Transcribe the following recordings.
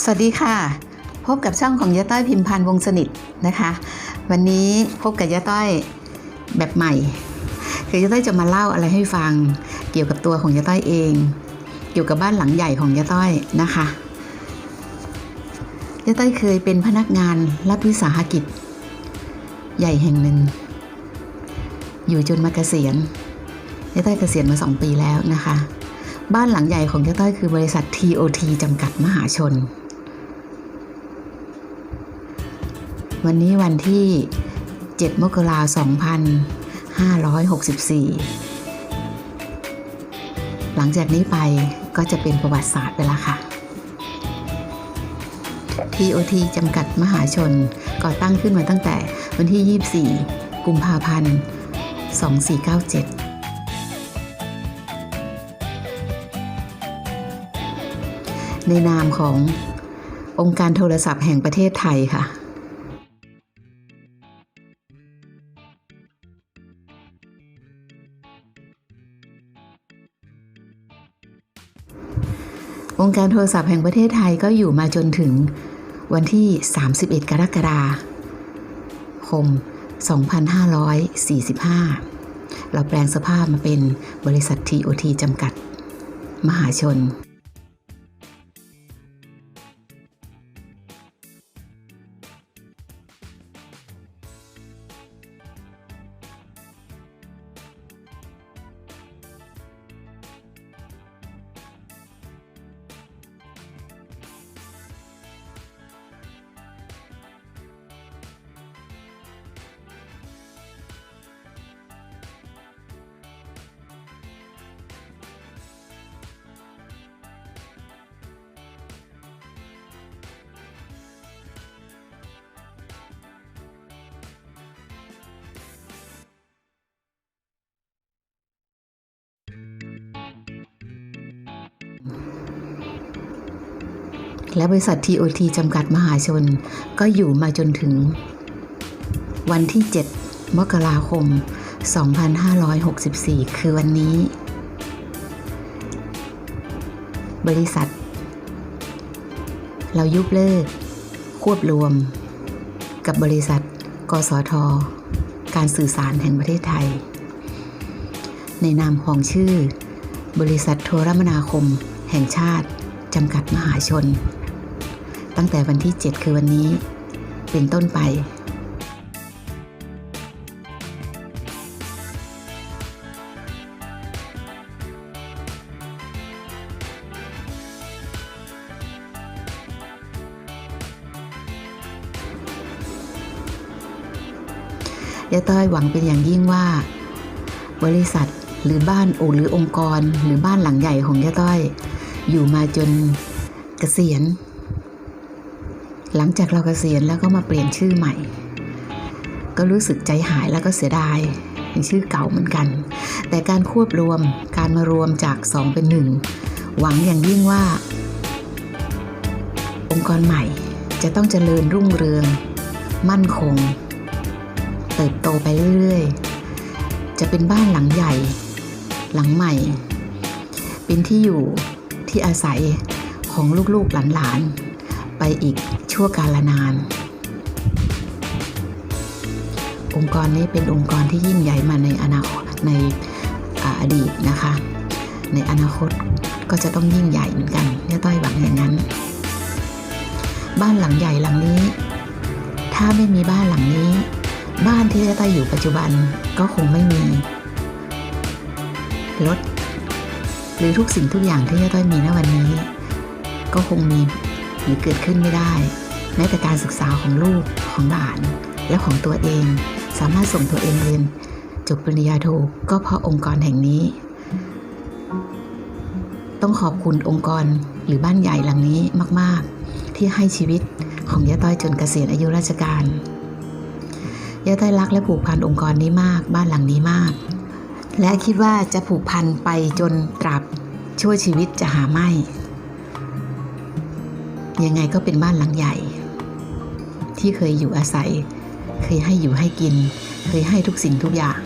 สวัสดีค่ะ พบกับช่องของยะต้อยพิมพันธ์วงศ์สนิทนะคะ วันนี้พบกับยะต้อยแบบใหม่คือยะต้อยจะมาเล่าอะไรให้ฟัง เกี่ยวกับตัวของยะต้อยเอง เกี่ยวกับบ้านหลังใหญ่ของยะต้อยนะคะยะต้อยเคยเป็นพนักงานรัฐวิสาหกิจ ใหญ่แห่งหนึ่ง อยู่จนมาเกษียณยะต้อยเกษียณมาสองปีแล้วนะคะ บ้านหลังใหญ่ของเจ้าต้อยคือบริษัท TOT จำกัดมหาชน วันนี้วันที่ 7 มกราคม2564 หลังจากนี้ไปก็จะเป็นประวัติศาสตร์ไปแล้วค่ะ TOT จำกัดมหาชนก่อตั้งขึ้นมาตั้งแต่วันที่ 24 กุมภาพันธ์ 2497ในนามขององค์การโทรศัพท์แห่งประเทศไทยค่ะ องค์การโทรศัพท์แห่งประเทศไทยก็อยู่มาจนถึงวันที่ 31 กรกฎาคม 2545 เราแปลงสภาพมาเป็นบริษัท TOT จำกัด มหาชน และบริษัท TOT จำกัดมหาชน ก็อยู่มาจนถึง วันที่ 7 มกราคม 2564 คือวันนี้ บริษัท เรายุบเลิก ควบรวม กับบริษัท กสท การสื่อสารแห่งประเทศไทย ในนามของชื่อ บริษัทโทรมนาคม แห่งชาติจำกัดมหาชน ตั้งแต่วันที่ 7 คือวันนี้ เป็นต้นไป ยาต้อยหวังเป็นอย่างยิ่งว่า บริษัทหรือบ้านโอหรือองค์กร หรือบ้านหลังใหญ่ของยาต้อย อยู่มาจนเกษียณ หลังจากเราเกษียณแล้วก็มาเปลี่ยนชื่อใหม่ ก็รู้สึกใจหายแล้วก็เสียดายเป็นชื่อเก่าเหมือนกัน แต่การควบรวมการมารวมจากสองเป็นหนึ่งหวังอย่างยิ่งว่า องค์กรใหม่จะต้องเจริญรุ่งเรือง มั่นคง เติบโตไปเรื่อยๆ จะเป็นบ้านหลังใหญ่ หลังใหม่ เป็นที่อยู่ที่อาศัยของลูกๆหลานๆ ไปอีกชั่วกาลนาน องค์กรนี้เป็นองค์กรที่ยิ่งใหญ่มาในอนาคตในอดีตนะคะ ในอนาคตก็จะต้องยิ่งใหญ่เหมือนกันเนี่ยต้อยหวังอย่างนั้น บ้านหลังใหญ่หลังนี้ ถ้าไม่มีบ้านหลังนี้ บ้านที่จะต้อยอยู่ปัจจุบันก็คงไม่มีรถหรือทุกสิ่งทุกอย่างที่จะต้อยมีณวันนี้ ก็คงมี หรือเกิดขึ้นไม่ได้ แม้แต่การศึกษาของลูกของหลานและของตัวเอง สามารถส่งตัวเองเรียนจบปริญญาโทก็เพราะองค์กรแห่งนี้ ต้องขอบคุณองค์กรหรือบ้านใหญ่หลังนี้มาก ๆ ที่ให้ชีวิตของยะต้อยจนเกษียณอายุราชการยะต้อยรักและผูกพันองค์กรนี้มาก บ้านหลังนี้มาก และคิดว่าจะผูกพันไปจนตราบชั่วชีวิตจะหาไม่ ยังไงก็เป็นบ้านหลังใหญ่ ที่เคยอยู่อาศัย เคยให้อยู่ให้กิน เคยให้ทุกสิ่งทุกอย่าง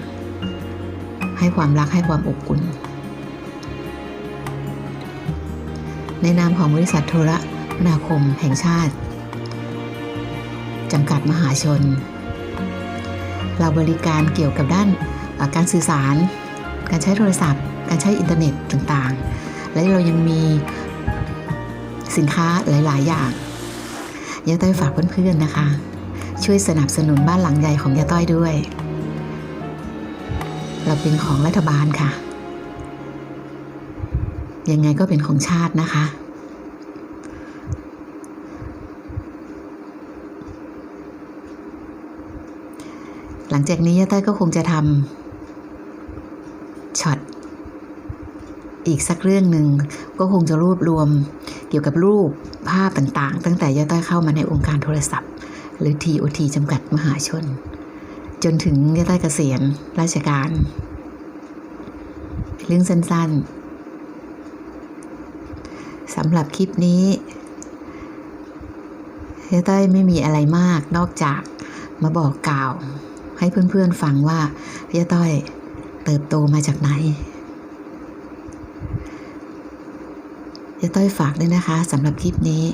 ให้ความรักให้ความอบอุ่น ในนามของบริษัทโทรคมนาคมแห่งชาติจำกัดมหาชน เราบริการเกี่ยวกับด้านการสื่อสาร การใช้โทรศัพท์ การใช้อินเทอร์เน็ตต่างๆ และเรายังมี สินค้าหลาย ๆ อย่างยาต้อยฝากเพื่อน ๆ นะคะ ช่วยสนับสนุนบ้านหลังใหญ่ของยาต้อยด้วย เราเป็นของรัฐบาลค่ะ ยังไงก็เป็นของชาตินะคะหลังจากนี้ยาต้อยก็คงจะทำช็อตอีกสักเรื่องหนึ่งก็คงจะรวบรวม เกี่ยวกับรูปภาพต่างๆ ตั้งแต่ยาต้อยเข้ามาในองค์การโทรศัพท์ หรือ TOT จำกัดมหาชน จนถึงยาต้อยเกษียณราชการ เรื่องสั้นๆสำหรับคลิปนี้ยาต้อยไม่มีอะไรมากนอกจากมาบอกกล่าว ให้เพื่อนๆฟังว่าย่าต้อยเติบโตมาจากไหน ย่าต้อยฝากด้วยนะคะสำหรับคลิปนี้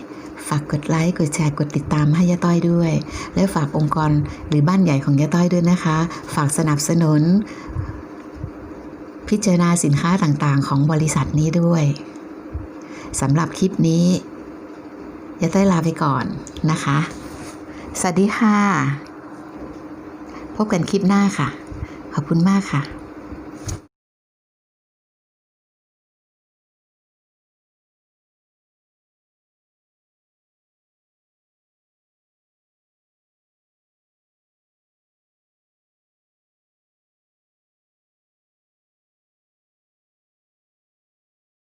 ฝากกดไลค์กดแชร์กดติดตามให้ยาต้อยด้วย และฝากองค์กรหรือบ้านใหญ่ของยาต้อยด้วยนะคะ ฝากสนับสนุน พิจารณาสินค้าต่างๆ ของบริษัทนี้ด้วยสำหรับคลิปนี้ยาต้อยลาไปก่อนนะคะ สวัสดีค่ะ พบกันคลิปหน้าค่ะ ขอบคุณมากค่ะ